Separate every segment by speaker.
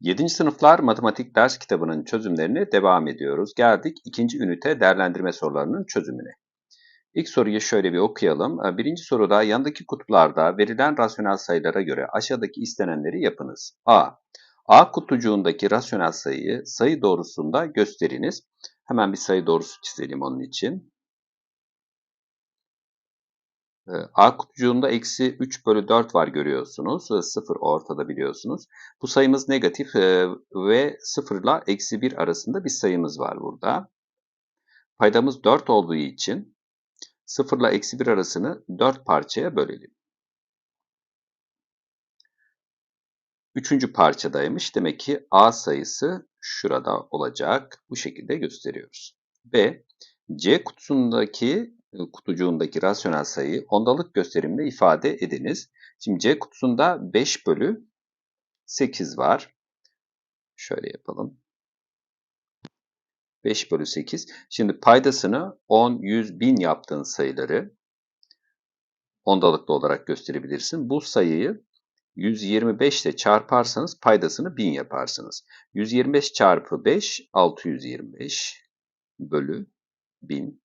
Speaker 1: 7. sınıflar matematik ders kitabının çözümlerine devam ediyoruz. Geldik ikinci ünite değerlendirme sorularının çözümüne. İlk soruyu şöyle bir okuyalım. Ee, birinci soruda yandaki kutularda verilen rasyonel sayılara göre aşağıdaki istenenleri yapınız. A. A kutucuğundaki rasyonel sayıyı sayı doğrusunda gösteriniz. Hemen bir sayı doğrusu çizelim onun için. Ee, A kutucuğunda eksi 3 bölü 4 var görüyorsunuz. 0 ortada biliyorsunuz. Bu sayımız negatif e, ve 0 ile eksi 1 arasında bir sayımız var burada. Paydamız 4 olduğu için 0 ile eksi 1 arasını 4 parçaya bölelim. Üçüncü parçadaymış. Demek ki A sayısı şurada olacak. Bu şekilde gösteriyoruz. B. C kutusundaki kutucuğundaki rasyonel sayıyı ondalık gösterimle ifade ediniz. Şimdi C kutusunda 5 bölü 8 var. Şöyle yapalım. 5 bölü 8. Şimdi paydasını 10, 100, 1000 yaptığın sayıları ondalıklı olarak gösterebilirsin. Bu sayıyı 125 ile çarparsanız paydasını 1000 yaparsınız. 125 çarpı 5 625 bölü 1000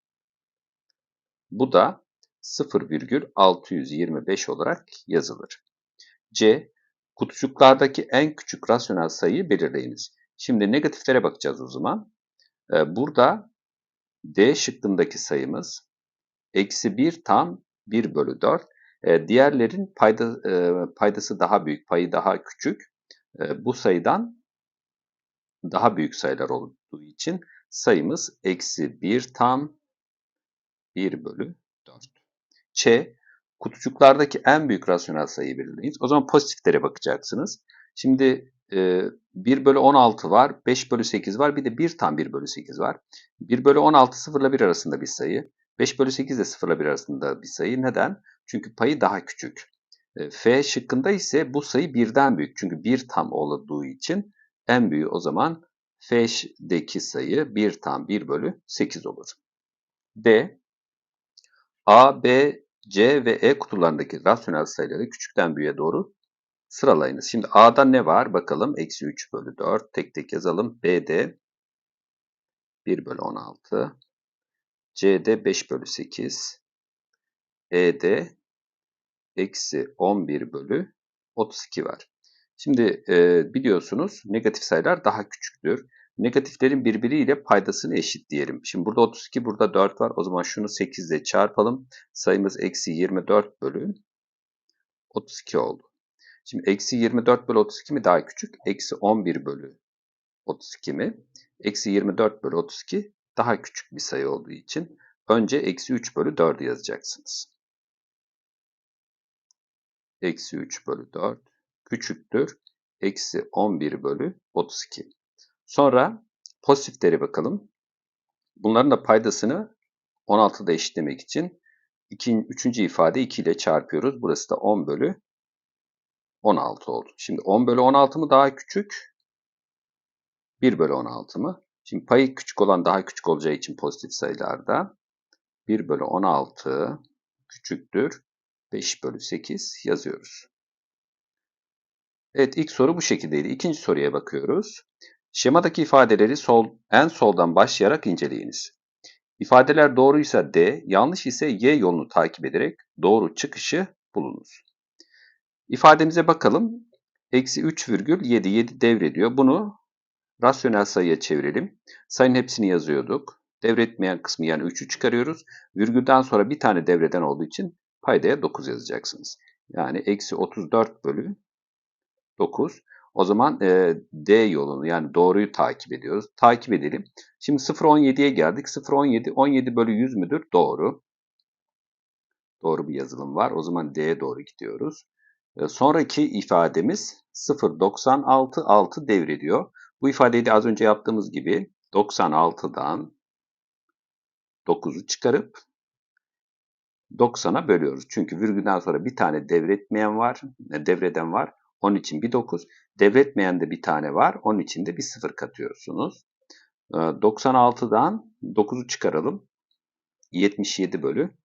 Speaker 1: bu da 0,625 olarak yazılır. C. Kutucuklardaki en küçük rasyonel sayıyı belirleyiniz. Şimdi negatiflere bakacağız o zaman. Ee, burada D şıkkındaki sayımız eksi 1 tam 1 bölü 4. Ee, diğerlerin payda, e, paydası daha büyük, payı daha küçük. Ee, bu sayıdan daha büyük sayılar olduğu için sayımız eksi 1 tam 1 bölü 4. Ç, kutucuklardaki en büyük rasyonel sayıyı belirleyiniz. O zaman pozitiflere bakacaksınız. Şimdi e, 1 bölü 16 var, 5 bölü 8 var, bir de 1 tam 1 bölü 8 var. 1 bölü 16 0 ile 1 arasında bir sayı. 5 bölü 8 de 0 ile 1 arasında bir sayı. Neden? Çünkü payı daha küçük. E, F şıkkında ise bu sayı birden büyük. Çünkü 1 tam olduğu için en büyüğü o zaman F'deki sayı 1 tam 1 bölü 8 olur. D. A, B, C ve E kutularındaki rasyonel sayıları küçükten büyüğe doğru sıralayınız. Şimdi A'da ne var? Bakalım. Eksi 3 bölü 4. Tek tek yazalım. B'de 1 bölü 16. C'de 5 bölü 8. E'de eksi 11 bölü 32 var. Şimdi e, biliyorsunuz negatif sayılar daha küçüktür. Negatiflerin birbiriyle paydasını eşit diyelim. Şimdi burada 32, burada 4 var. O zaman şunu 8 ile çarpalım. Sayımız eksi 24 bölü 32 oldu. Şimdi eksi 24 bölü 32 mi daha küçük? Eksi 11 bölü 32 mi? Eksi 24 bölü 32 daha küçük bir sayı olduğu için önce eksi 3 bölü 4'ü yazacaksınız. Eksi 3 bölü 4 küçüktür. Eksi 11 bölü 32. Sonra pozitiflere bakalım. Bunların da paydasını 16'da eşitlemek için iki, üçüncü ifade 2 ile çarpıyoruz. Burası da 10 bölü 16 oldu. Şimdi 10 bölü 16 mı daha küçük? 1 bölü 16 mı? Şimdi payı küçük olan daha küçük olacağı için pozitif sayılarda 1 bölü 16 küçüktür. 5 bölü 8 yazıyoruz. Evet ilk soru bu şekildeydi. İkinci soruya bakıyoruz. Şemadaki ifadeleri sol, en soldan başlayarak inceleyiniz. İfadeler doğruysa D, yanlış ise Y yolunu takip ederek doğru çıkışı bulunuz. İfademize bakalım. Eksi 3,7 7 devrediyor. Bunu rasyonel sayıya çevirelim. Sayının hepsini yazıyorduk. Devretmeyen kısmı yani 3'ü çıkarıyoruz. Virgülden sonra bir tane devreden olduğu için paydaya 9 yazacaksınız. Yani eksi 34 bölü 9. O zaman e, D yolunu yani doğruyu takip ediyoruz. Takip edelim. Şimdi 0.17'ye geldik. 0.17 17 bölü 100 müdür? Doğru. Doğru bir yazılım var. O zaman D'ye doğru gidiyoruz. E, sonraki ifademiz 0.96 6 devrediyor. Bu ifadeyi de az önce yaptığımız gibi 96'dan 9'u çıkarıp 90'a bölüyoruz. Çünkü virgülden sonra bir tane devretmeyen var, e, devreden var. Onun için bir 9. Devretmeyen de bir tane var. Onun için de bir 0 katıyorsunuz. 96'dan ee, 9'u çıkaralım. 77 bölü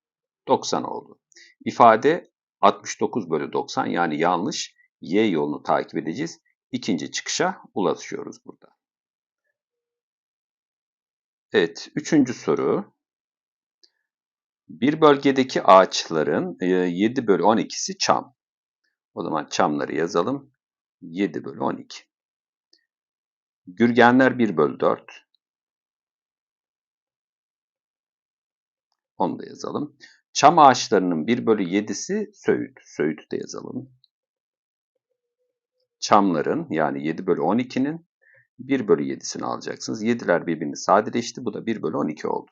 Speaker 1: 90 oldu. İfade 69 bölü 90 yani yanlış. Y yolunu takip edeceğiz. ikinci çıkışa ulaşıyoruz burada. Evet, üçüncü soru. Bir bölgedeki ağaçların 7 bölü 12'si çam. O zaman çamları yazalım. 7 bölü 12. Gürgenler 1 bölü 4. Onu da yazalım. Çam ağaçlarının 1 bölü 7'si söğüt. Söğütü de yazalım. Çamların yani 7 bölü 12'nin 1 bölü 7'sini alacaksınız. 7'ler birbirini sadeleşti. Bu da 1 bölü 12 oldu.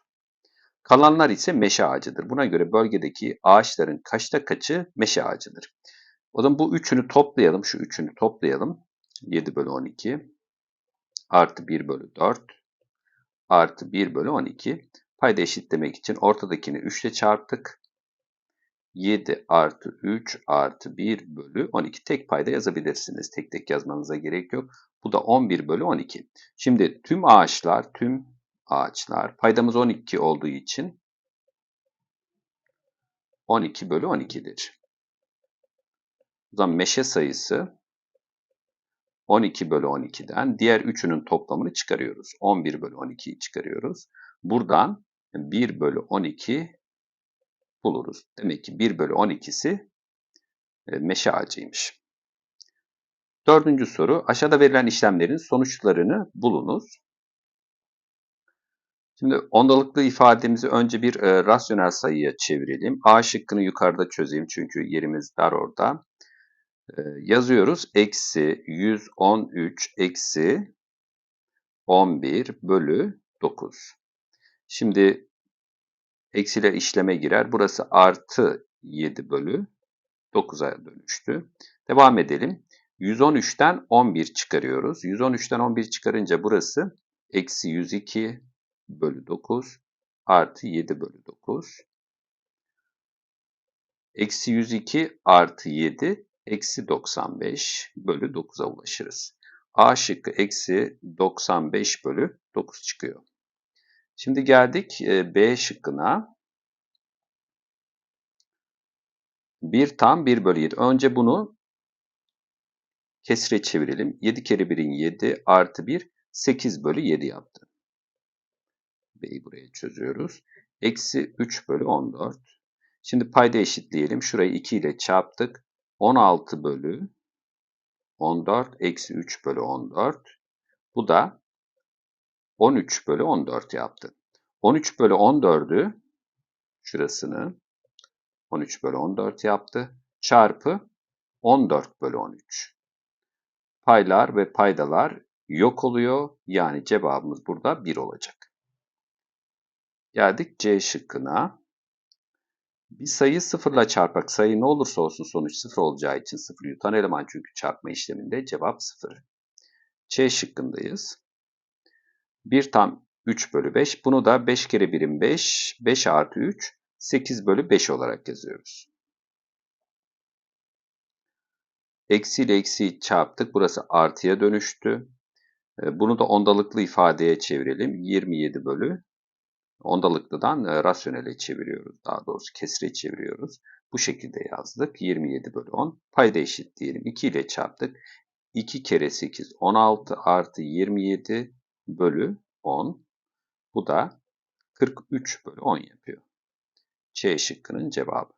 Speaker 1: Kalanlar ise meşe ağacıdır. Buna göre bölgedeki ağaçların kaçta kaçı meşe ağacıdır. O zaman bu üçünü toplayalım. Şu üçünü toplayalım. 7 bölü 12 artı 1 bölü 4 artı 1 bölü 12. Payda eşitlemek için ortadakini 3 ile çarptık. 7 artı 3 artı 1 bölü 12 tek payda yazabilirsiniz. Tek tek yazmanıza gerek yok. Bu da 11 bölü 12. Şimdi tüm ağaçlar, tüm ağaçlar paydamız 12 olduğu için 12 bölü 12'dir. Zaman meşe sayısı 12 bölü 12'den diğer üçünün toplamını çıkarıyoruz. 11 bölü 12'yi çıkarıyoruz. Buradan 1 bölü 12 buluruz. Demek ki 1 bölü 12'si e, meşe ağacıymış. Dördüncü soru. Aşağıda verilen işlemlerin sonuçlarını bulunuz. Şimdi ondalıklı ifademizi önce bir e, rasyonel sayıya çevirelim. A şıkkını yukarıda çözeyim çünkü yerimiz dar orada. E, yazıyoruz. Eksi 113 eksi 11 bölü 9. Şimdi eksiler işleme girer. Burası artı 7 bölü 9'a dönüştü. Devam edelim. 113'ten 11 çıkarıyoruz. 113'ten 11 çıkarınca burası eksi 102 bölü 9 artı 7 bölü 9. Eksi 102 artı 7 eksi 95 bölü 9'a ulaşırız. A şıkkı eksi 95 bölü 9 çıkıyor. Şimdi geldik e, B şıkkına. 1 tam 1 bölü 7. Önce bunu kesire çevirelim. 7 kere 1'in 7 artı 1 8 bölü 7 yaptı. B'yi buraya çözüyoruz. Eksi 3 bölü 14. Şimdi payda eşitleyelim. Şurayı 2 ile çarptık. 16 bölü 14 eksi 3 bölü 14. Bu da 13 bölü 14 yaptı. 13 bölü 14'ü şurasını 13 bölü 14 yaptı. Çarpı 14 bölü 13. Paylar ve paydalar yok oluyor. Yani cevabımız burada 1 olacak. Geldik C şıkkına. Bir sayı sıfırla çarpmak. Sayı ne olursa olsun sonuç sıfır olacağı için sıfır yutan eleman çünkü çarpma işleminde cevap sıfır. C şıkkındayız. 1 tam 3 bölü 5. Bunu da 5 kere 1'in 5, 5 artı 3, 8 bölü 5 olarak yazıyoruz. Eksi ile eksi çarptık. Burası artıya dönüştü. Ee, bunu da ondalıklı ifadeye çevirelim. 27 bölü Ondalıklıdan e, rasyonele çeviriyoruz. Daha doğrusu kesire çeviriyoruz. Bu şekilde yazdık. 27 bölü 10. Payda eşit diyelim. 2 ile çarptık. 2 kere 8 16 artı 27 bölü 10. Bu da 43 bölü 10 yapıyor. C şıkkının cevabı.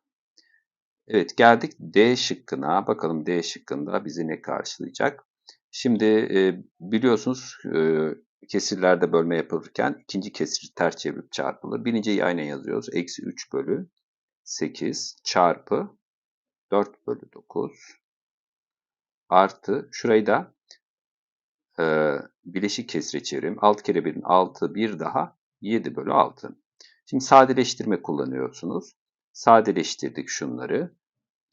Speaker 1: Evet geldik D şıkkına. Bakalım D şıkkında bizi ne karşılayacak? Şimdi e, biliyorsunuz e, kesirlerde bölme yapılırken ikinci kesiri ters çevirip çarpılır. Birinciyi aynen yazıyoruz. Eksi 3 bölü 8 çarpı 4 bölü 9 artı şurayı da e, bileşik kesire çevireyim. 6 kere 1'in 6 bir daha 7 bölü 6. Şimdi sadeleştirme kullanıyorsunuz. Sadeleştirdik şunları.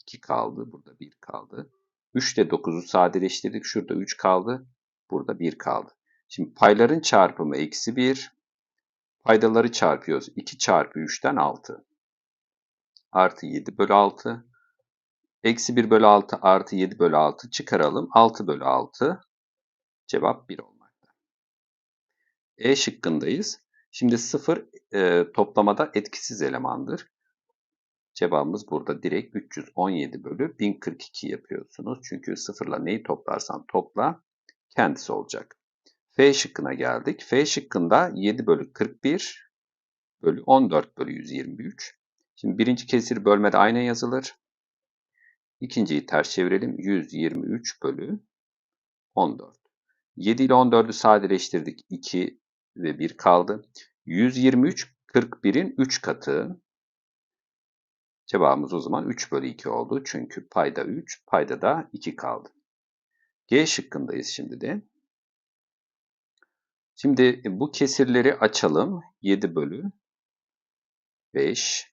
Speaker 1: 2 kaldı. Burada 1 kaldı. 3 ile 9'u sadeleştirdik. Şurada 3 kaldı. Burada 1 kaldı. Şimdi payların çarpımı eksi 1. Paydaları çarpıyoruz. 2 çarpı 3'ten 6. Artı 7 bölü 6. Eksi 1 bölü 6 artı 7 bölü 6 çıkaralım. 6 bölü 6. Cevap 1 olmakta. E şıkkındayız. Şimdi 0 e, toplamada etkisiz elemandır. Cevabımız burada direkt 317 bölü 1042 yapıyorsunuz. Çünkü sıfırla neyi toplarsan topla kendisi olacak. F şıkkına geldik. F şıkkında 7 bölü 41 bölü 14 bölü 123. Şimdi birinci kesir bölmede aynen yazılır. İkinciyi ters çevirelim. 123 bölü 14. 7 ile 14'ü sadeleştirdik. 2 ve 1 kaldı. 123 41'in 3 katı. Cevabımız o zaman 3 bölü 2 oldu. Çünkü payda 3, payda da 2 kaldı. G şıkkındayız şimdi de. Şimdi bu kesirleri açalım. 7 bölü 5.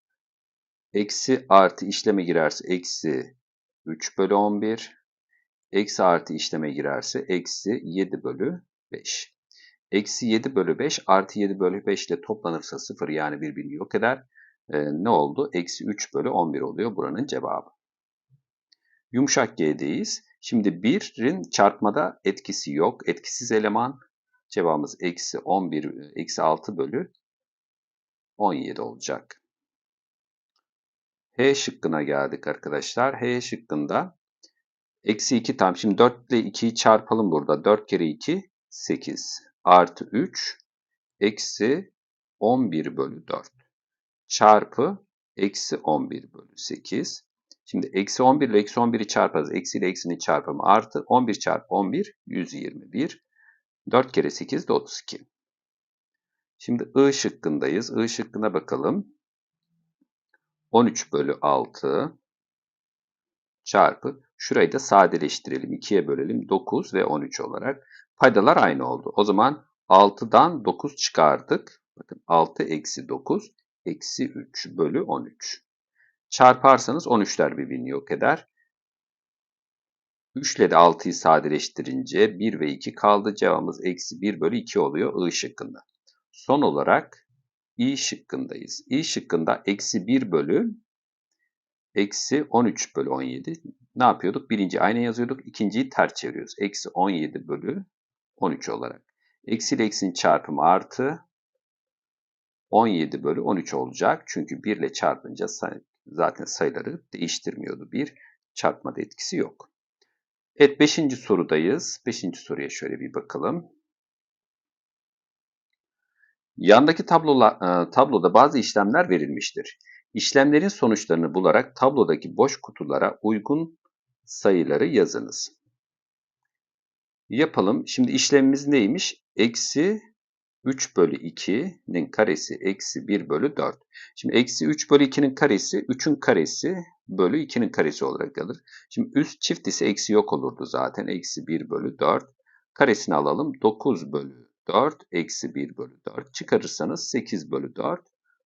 Speaker 1: Eksi artı işleme girerse eksi 3 bölü 11. Eksi artı işleme girerse eksi 7 bölü 5. Eksi 7 bölü 5 artı 7 bölü 5 ile toplanırsa 0 yani birbirini yok eder. Ee, ne oldu? Eksi 3 bölü 11 oluyor buranın cevabı. Yumuşak G'deyiz. Şimdi 1'in çarpmada etkisi yok. Etkisiz eleman cevabımız eksi 11, eksi 6 bölü 17 olacak. H şıkkına geldik arkadaşlar. H şıkkında eksi 2 tam. Şimdi 4 ile 2'yi çarpalım burada. 4 kere 2 8 artı 3 eksi 11 bölü 4 çarpı eksi 11 bölü 8. Şimdi eksi 11 ile eksi 11'i çarparız. Eksi ile eksinin çarpımı artı 11 çarpı 11 121. 4 kere 8 de 32. Şimdi I şıkkındayız. I şıkkına bakalım. 13 bölü 6 çarpı şurayı da sadeleştirelim. 2'ye bölelim. 9 ve 13 olarak. Paydalar aynı oldu. O zaman 6'dan 9 çıkardık. Bakın 6 eksi 9 eksi 3 bölü 13. Çarparsanız 13'ler birbirini yok eder. 3 ile de 6'yı sadeleştirince 1 ve 2 kaldı. Cevabımız eksi 1 bölü 2 oluyor I şıkkında. Son olarak İ şıkkındayız. İ şıkkında eksi 1 bölü eksi 13 bölü 17. Ne yapıyorduk? Birinci aynı yazıyorduk. ikinciyi ters çeviriyoruz. Eksi 17 bölü 13 olarak. Eksi ile eksinin çarpımı artı 17 bölü 13 olacak. Çünkü 1 ile çarpınca zaten sayıları değiştirmiyordu. Bir çarpmada etkisi yok. Evet 5. sorudayız. 5. soruya şöyle bir bakalım. Yandaki tablola, e, tabloda bazı işlemler verilmiştir. İşlemlerin sonuçlarını bularak tablodaki boş kutulara uygun sayıları yazınız. Yapalım. Şimdi işlemimiz neymiş? Eksi 3 bölü 2'nin karesi eksi 1 bölü 4. Şimdi eksi 3 bölü 2'nin karesi 3'ün karesi bölü 2'nin karesi olarak alır. Şimdi üst çift ise eksi yok olurdu zaten. Eksi 1 bölü 4. Karesini alalım. 9 bölü 4 eksi 1 bölü 4. Çıkarırsanız 8 bölü 4.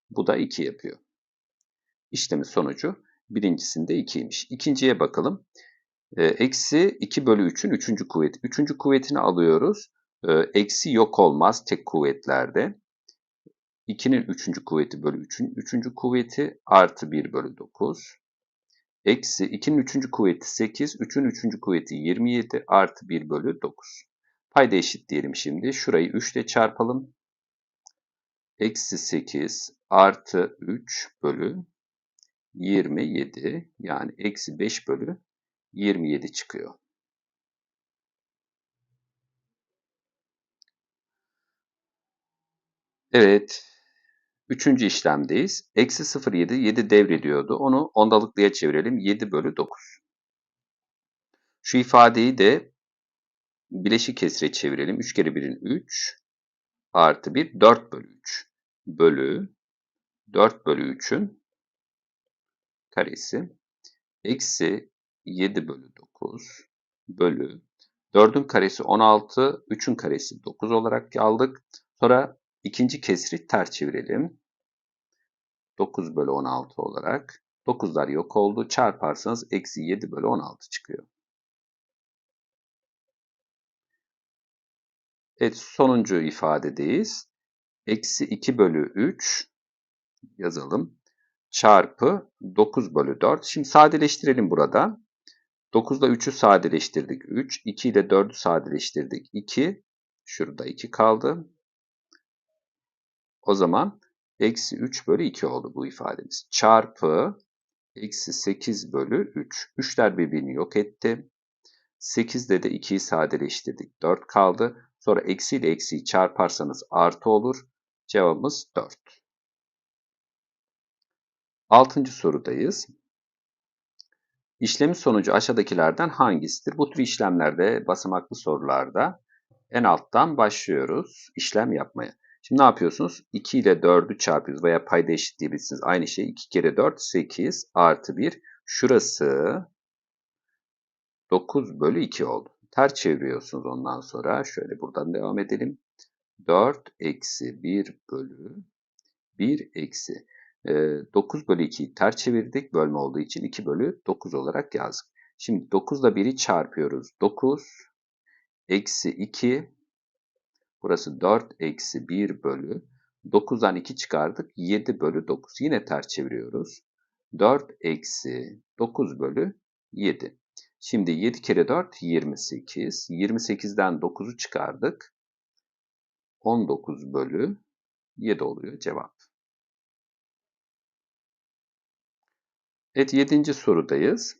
Speaker 1: Bu da 2 yapıyor. İşlemin sonucu birincisinde 2'ymiş. İkinciye bakalım. Ee, eksi 2 bölü 3'ün 3. kuvveti. 3. kuvvetini alıyoruz. Ee, eksi yok olmaz tek kuvvetlerde. 2'nin 3. kuvveti bölü 3'ün 3. kuvveti artı 1 bölü 9. Eksi 2'nin 3. kuvveti 8, 3'ün 3. kuvveti 27 artı 1 bölü 9. Payda eşit diyelim şimdi. Şurayı 3 ile çarpalım. Eksi 8 artı 3 bölü 27 yani eksi 5 bölü 27 çıkıyor. Evet. Üçüncü işlemdeyiz. Eksi 0,7, 7 devrediyordu. Onu ondalıklıya çevirelim. 7 bölü 9. Şu ifadeyi de bileşik kesire çevirelim. 3 kere 1'in 3 artı 1 4 bölü 3 bölü 4 bölü 3'ün karesi eksi 7 bölü 9 bölü 4'ün karesi 16, 3'ün karesi 9 olarak aldık. Sonra ikinci kesri ters çevirelim. 9 bölü 16 olarak. 9'lar yok oldu. Çarparsanız eksi 7 bölü 16 çıkıyor. Evet sonuncu ifadedeyiz. Eksi 2 bölü 3 yazalım. Çarpı 9 bölü 4. Şimdi sadeleştirelim burada. 9 ile 3'ü sadeleştirdik. 3. 2 ile 4'ü sadeleştirdik. 2. Şurada 2 kaldı. O zaman eksi 3 bölü 2 oldu bu ifademiz. Çarpı Eksi 8 bölü 3. 3'ler birbirini yok etti. 8'de de 2'yi sadeleştirdik. 4 kaldı. Sonra eksi ile eksiyi çarparsanız artı olur. Cevabımız 4. Altıncı sorudayız. İşlemin sonucu aşağıdakilerden hangisidir? Bu tür işlemlerde, basamaklı sorularda en alttan başlıyoruz işlem yapmaya. Şimdi ne yapıyorsunuz? 2 ile 4'ü çarpıyoruz veya payda eşitleyebilirsiniz. Aynı şey 2 kere 4 8 artı 1. Şurası 9 bölü 2 oldu. Ters çeviriyorsunuz ondan sonra. Şöyle buradan devam edelim. 4 eksi 1 bölü 1 eksi 9 bölü 2'yi ters çevirdik. Bölme olduğu için 2 bölü 9 olarak yazdık. Şimdi 9 ile 1'i çarpıyoruz. 9 eksi 2 burası 4 eksi 1 bölü 9'dan 2 çıkardık. 7 bölü 9. Yine ters çeviriyoruz. 4 eksi 9 bölü 7. Şimdi 7 kere 4 28. 28'den 9'u çıkardık. 19 bölü 7 oluyor cevap. Evet 7. sorudayız.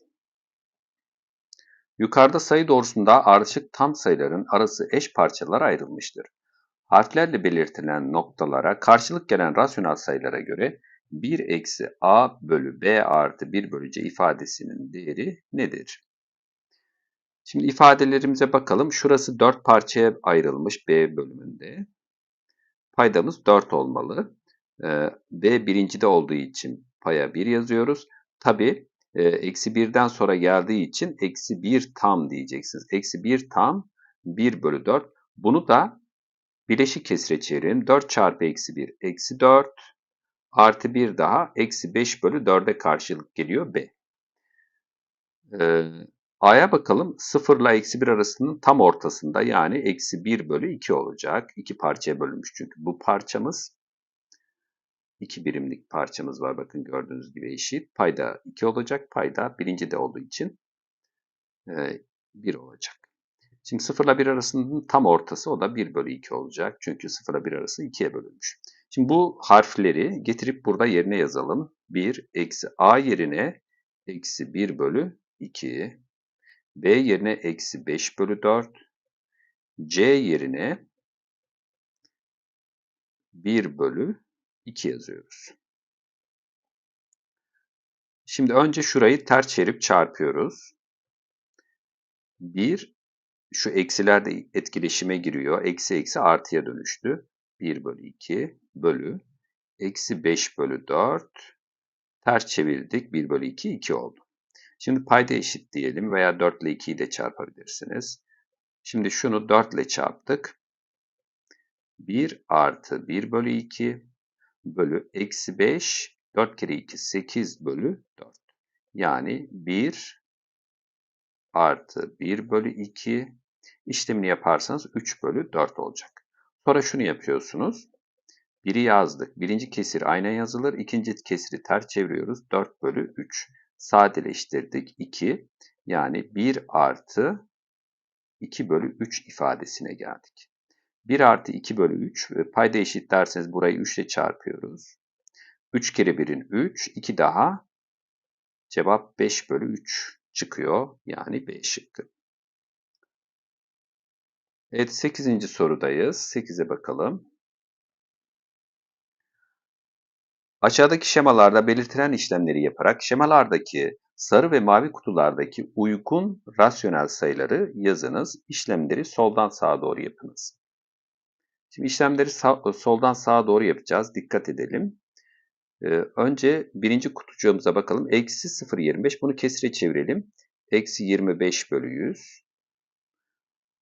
Speaker 1: Yukarıda sayı doğrusunda ardışık tam sayıların arası eş parçalara ayrılmıştır. Harflerle belirtilen noktalara karşılık gelen rasyonel sayılara göre 1 eksi a bölü b artı 1 bölü c ifadesinin değeri nedir? Şimdi ifadelerimize bakalım. Şurası 4 parçaya ayrılmış b bölümünde. Paydamız 4 olmalı. Ee, b birincide olduğu için paya 1 yazıyoruz. Tabi e, eksi 1'den sonra geldiği için eksi 1 tam diyeceksiniz. Eksi 1 tam 1 bölü 4. Bunu da bileşik kesire çevirelim. 4 çarpı eksi 1 eksi 4 artı 1 daha eksi 5 bölü 4'e karşılık geliyor B. Ee, A'ya bakalım 0 ile eksi 1 arasının tam ortasında yani eksi 1 bölü 2 olacak. İki parçaya bölünmüş çünkü bu parçamız 2 birimlik parçamız var. Bakın gördüğünüz gibi eşit. Payda 2 olacak. Payda birinci de olduğu için 1 e, olacak. Şimdi 0 ile 1 arasının tam ortası o da 1 bölü 2 olacak. Çünkü 0 ile 1 arası 2'ye bölünmüş. Şimdi bu harfleri getirip burada yerine yazalım. 1 eksi a yerine eksi 1 bölü 2. B yerine eksi 5 bölü 4. C yerine 1 bölü 2 yazıyoruz. Şimdi önce şurayı ters çevirip çarpıyoruz. 1, şu eksiler de etkileşime giriyor. Eksi eksi artıya dönüştü. 1 bölü 2 bölü eksi 5 bölü 4 ters çevirdik. 1 bölü 2 2 oldu. Şimdi payda eşit diyelim veya 4 ile 2'yi de çarpabilirsiniz. Şimdi şunu 4 ile çarptık. 1 artı 1 bölü 2 bölü eksi 5 4 kere 2 8 bölü 4. Yani 1 artı 1 bölü 2 işlemini yaparsanız 3 bölü 4 olacak. Sonra şunu yapıyorsunuz. Biri yazdık. Birinci kesir aynen yazılır. İkinci kesiri ters çeviriyoruz. 4 bölü 3. Sadeleştirdik 2. Yani 1 artı 2 bölü 3 ifadesine geldik. 1 artı 2 bölü 3 ve payda eşit derseniz burayı 3 ile çarpıyoruz. 3 kere 1'in 3, 2 daha cevap 5 bölü 3 çıkıyor. Yani B şıkkı. Evet 8. sorudayız. 8'e bakalım. Aşağıdaki şemalarda belirtilen işlemleri yaparak şemalardaki sarı ve mavi kutulardaki uygun rasyonel sayıları yazınız. İşlemleri soldan sağa doğru yapınız. Şimdi işlemleri sağ, soldan sağa doğru yapacağız. Dikkat edelim. Ee, önce birinci kutucuğumuza bakalım. Eksi 0,25. Bunu kesire çevirelim. Eksi 25 bölü 100.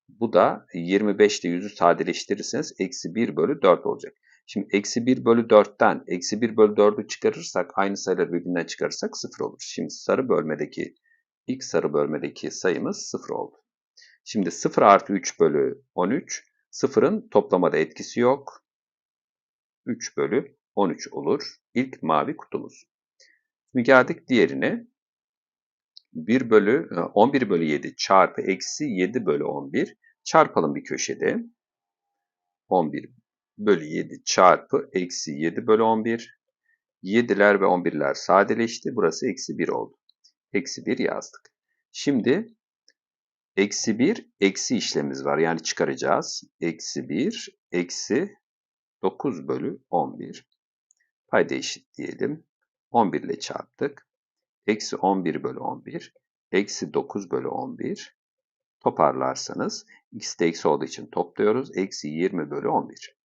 Speaker 1: Bu da 25 ile 100'ü sadeleştirirseniz eksi 1 bölü 4 olacak. Şimdi eksi 1 bölü 4'ten eksi 1 bölü 4'ü çıkarırsak aynı sayıları birbirinden çıkarırsak 0 olur. Şimdi sarı bölmedeki ilk sarı bölmedeki sayımız 0 oldu. Şimdi 0 artı 3 bölü 13 0'ın toplamada etkisi yok. 3 bölü 13 olur. İlk mavi kutumuz. Şimdi geldik diğerine. 1 bölü 11 e, bölü 7 çarpı eksi 7 bölü 11 çarpalım bir köşede. 11 bölü 7 çarpı eksi 7 bölü 11 7'ler ve 11'ler sadeleşti. Burası eksi 1 oldu. Eksi 1 yazdık. Şimdi eksi 1 eksi işlemimiz var. Yani çıkaracağız. Eksi 1 eksi 9 bölü 11. Payda eşit diyelim. 11 ile çarptık. Eksi 11 bölü 11. Eksi 9 bölü 11. Toparlarsanız ikisi de eksi olduğu için topluyoruz. Eksi 20 bölü 11.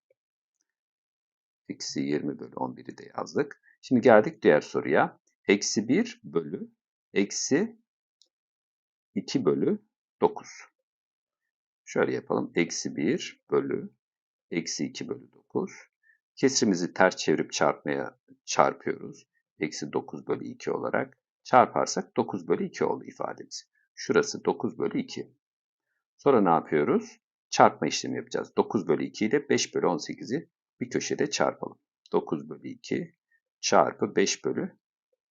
Speaker 1: Eksi 20 bölü 11'i de yazdık. Şimdi geldik diğer soruya. Eksi 1 bölü eksi 2 bölü 9. Şöyle yapalım. Eksi 1 bölü eksi 2 bölü 9. Kesrimizi ters çevirip çarpmaya çarpıyoruz. Eksi 9 bölü 2 olarak. Çarparsak 9 bölü 2 oldu ifademiz. Şurası 9 bölü 2. Sonra ne yapıyoruz? Çarpma işlemi yapacağız. 9 bölü 2 ile 5 bölü 18'i bir köşede çarpalım. 9 bölü 2 çarpı 5 bölü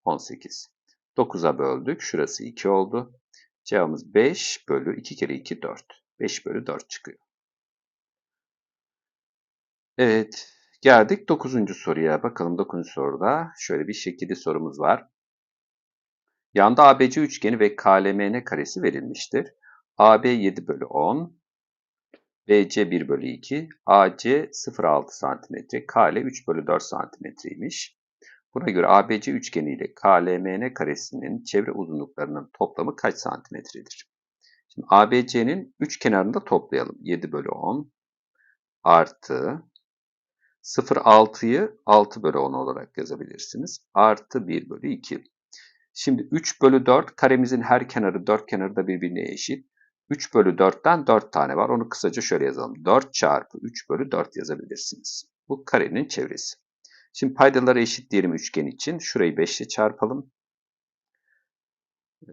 Speaker 1: 18. 9'a böldük. Şurası 2 oldu. Cevabımız 5 bölü 2 kere 2 4. 5 bölü 4 çıkıyor. Evet. Geldik 9. soruya. Bakalım 9. soruda şöyle bir şekilli sorumuz var. Yanda ABC üçgeni ve KLMN karesi verilmiştir. AB 7 bölü 10, BC 1 bölü 2, AC 0,6 cm, KL 3 bölü 4 cm'ymiş. Buna göre ABC üçgeni ile KLMN karesinin çevre uzunluklarının toplamı kaç santimetredir? Şimdi ABC'nin üç kenarında toplayalım. 7 bölü 10 artı 0,6'yı 6 bölü 10 olarak yazabilirsiniz. Artı 1 bölü 2. Şimdi 3 bölü 4 karemizin her kenarı 4 kenarı da birbirine eşit. 3 bölü 4'ten 4 tane var. Onu kısaca şöyle yazalım. 4 çarpı 3 bölü 4 yazabilirsiniz. Bu karenin çevresi. Şimdi paydaları eşit diyelim üçgen için. Şurayı 5 ile çarpalım.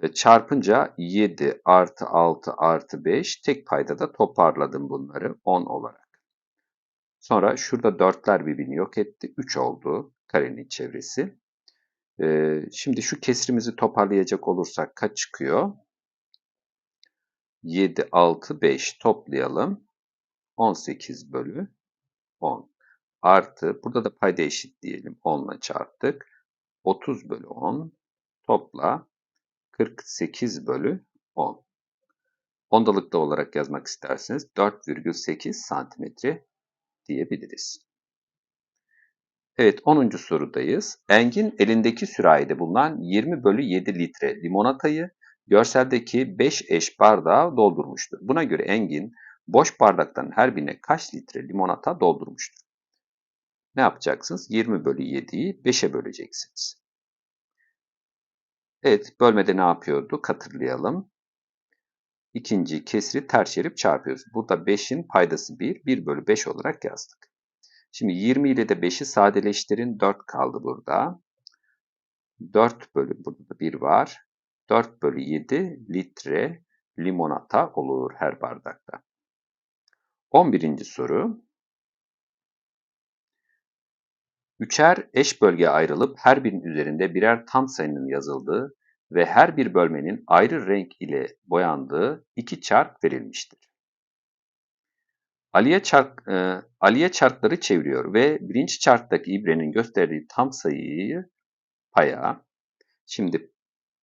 Speaker 1: E, çarpınca 7 artı 6 artı 5 tek paydada toparladım bunları 10 olarak. Sonra şurada 4'ler birbirini yok etti. 3 oldu karenin çevresi. Ee, şimdi şu kesrimizi toparlayacak olursak kaç çıkıyor? 7, 6, 5 toplayalım. 18 bölü 10 artı burada da payda eşit diyelim 10 ile çarptık. 30 bölü 10 topla 48 bölü 10. Ondalıkta olarak yazmak isterseniz 4,8 santimetre diyebiliriz. Evet 10. sorudayız. Engin elindeki sürahide bulunan 20 bölü 7 litre limonatayı görseldeki 5 eş bardağa doldurmuştur. Buna göre Engin boş bardaktan her birine kaç litre limonata doldurmuştur? Ne yapacaksınız? 20 bölü 7'yi 5'e böleceksiniz. Evet bölmede ne yapıyorduk? Hatırlayalım. İkinci kesri ters çevirip çarpıyoruz. Burada 5'in paydası 1, 1 bölü 5 olarak yazdık. Şimdi 20 ile de 5'i sadeleştirin. 4 kaldı burada. 4 bölü burada 1 var. 4 bölü 7 litre limonata olur her bardakta. 11. soru. Üçer eş bölgeye ayrılıp her birinin üzerinde birer tam sayının yazıldığı ve her bir bölmenin ayrı renk ile boyandığı iki çark verilmiştir. Aliye, çark, e, Aliye çarkları çeviriyor ve birinci çarktaki ibrenin gösterdiği tam sayıyı paya, şimdi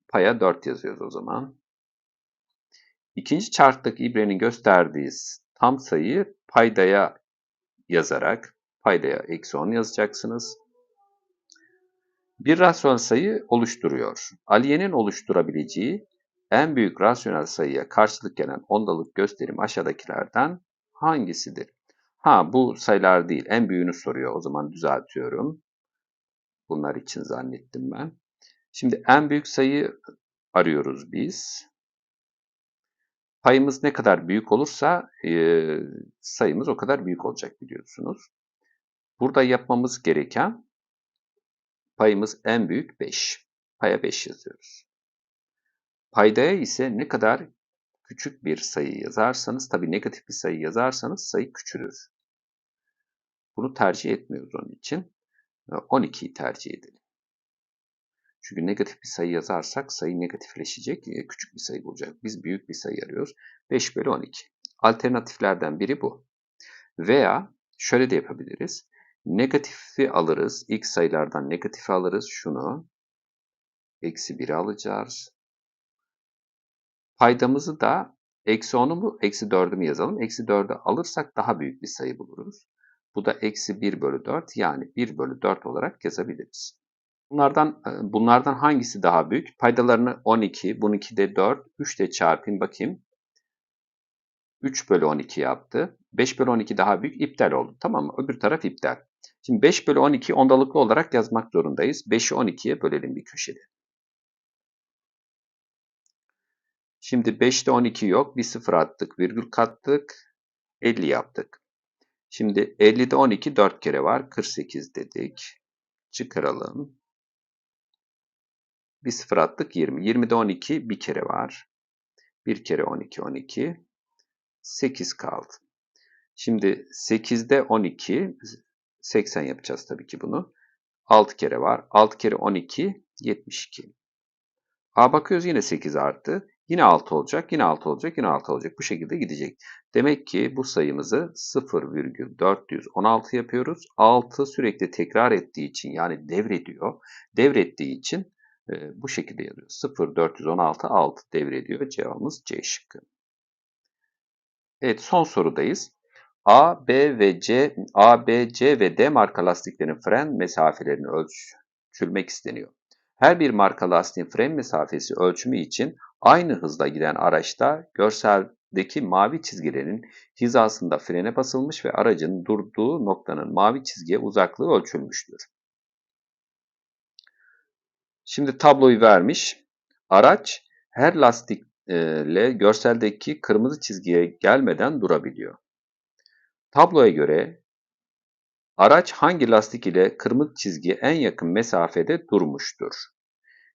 Speaker 1: paya 4 yazıyoruz o zaman. İkinci çarktaki ibrenin gösterdiği tam sayıyı paydaya yazarak paydaya eksi 10 yazacaksınız. Bir rasyonel sayı oluşturuyor. Aliye'nin oluşturabileceği en büyük rasyonel sayıya karşılık gelen ondalık gösterim aşağıdakilerden hangisidir? Ha bu sayılar değil. En büyüğünü soruyor. O zaman düzeltiyorum. Bunlar için zannettim ben. Şimdi en büyük sayı arıyoruz biz. Payımız ne kadar büyük olursa e, sayımız o kadar büyük olacak biliyorsunuz. Burada yapmamız gereken payımız en büyük 5. Paya 5 yazıyoruz. Paydaya ise ne kadar küçük bir sayı yazarsanız, tabii negatif bir sayı yazarsanız sayı küçülür. Bunu tercih etmiyoruz onun için. 12'yi tercih edelim. Çünkü negatif bir sayı yazarsak sayı negatifleşecek, e, küçük bir sayı bulacak. Biz büyük bir sayı arıyoruz. 5 bölü 12. Alternatiflerden biri bu. Veya şöyle de yapabiliriz. Negatifi alırız. İlk sayılardan negatifi alırız. Şunu. Eksi 1'i alacağız. Paydamızı da eksi 10'u mu eksi 4'ü mü yazalım? Eksi 4'ü alırsak daha büyük bir sayı buluruz. Bu da eksi 1 bölü 4 yani 1 bölü 4 olarak yazabiliriz. Bunlardan, e, bunlardan hangisi daha büyük? Paydalarını 12, bununki de 4, 3 de çarpayım bakayım. 3 bölü 12 yaptı. 5 bölü 12 daha büyük iptal oldu. Tamam mı? Öbür taraf iptal. Şimdi 5 bölü 12 ondalıklı olarak yazmak zorundayız. 5'i 12'ye bölelim bir köşede. Şimdi 5'te 12 yok. Bir sıfır attık. Virgül kattık. 50 yaptık. Şimdi 50'de 12 4 kere var. 48 dedik. Çıkaralım. Bir sıfır attık 20. 20'de 12 bir kere var. Bir kere 12 12. 8 kaldı. Şimdi 8'de 12 80 yapacağız tabii ki bunu. 6 kere var. 6 kere 12 72. A bakıyoruz yine 8 arttı. Yine 6 olacak, yine 6 olacak, yine 6 olacak. Bu şekilde gidecek. Demek ki bu sayımızı 0,416 yapıyoruz. 6 sürekli tekrar ettiği için yani devrediyor. Devrettiği için e, bu şekilde yazıyoruz. 0,416 6 devrediyor. Cevabımız C şıkkı. Evet son sorudayız. A, B ve C, A, B, C ve D marka lastiklerin fren mesafelerini ölçülmek isteniyor. Her bir marka lastiğin fren mesafesi ölçümü için aynı hızda giden araçta görseldeki mavi çizgilerin hizasında frene basılmış ve aracın durduğu noktanın mavi çizgiye uzaklığı ölçülmüştür. Şimdi tabloyu vermiş. Araç her lastikle görseldeki kırmızı çizgiye gelmeden durabiliyor. Tabloya göre araç hangi lastik ile kırmızı çizgiye en yakın mesafede durmuştur?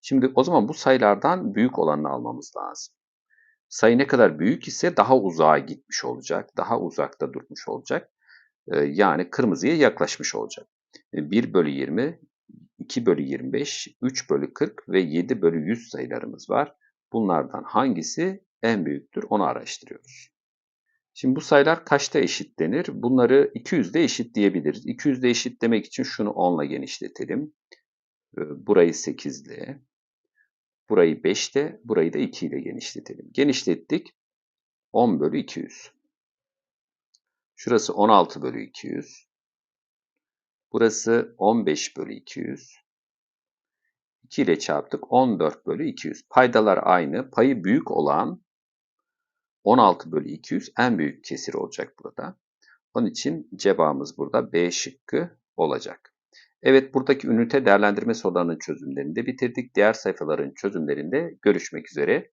Speaker 1: Şimdi o zaman bu sayılardan büyük olanını almamız lazım. Sayı ne kadar büyük ise daha uzağa gitmiş olacak, daha uzakta durmuş olacak. Ee, yani kırmızıya yaklaşmış olacak. 1 bölü 20, 2 bölü 25, 3 bölü 40 ve 7 bölü 100 sayılarımız var. Bunlardan hangisi en büyüktür onu araştırıyoruz. Şimdi bu sayılar kaçta eşitlenir? Bunları 200'de eşit diyebiliriz. 200'de eşit demek için şunu 10 ile genişletelim. Ee, burayı 8 ile, burayı 5 ile, burayı da 2 ile genişletelim. Genişlettik. 10 bölü 200. Şurası 16 bölü 200. Burası 15 bölü 200. 2 ile çarptık 14 bölü 200. Paydalar aynı. Payı büyük olan 16 bölü 200 en büyük kesir olacak burada. Onun için cevabımız burada B şıkkı olacak. Evet buradaki ünite değerlendirme sorularının çözümlerini de bitirdik. Diğer sayfaların çözümlerinde görüşmek üzere.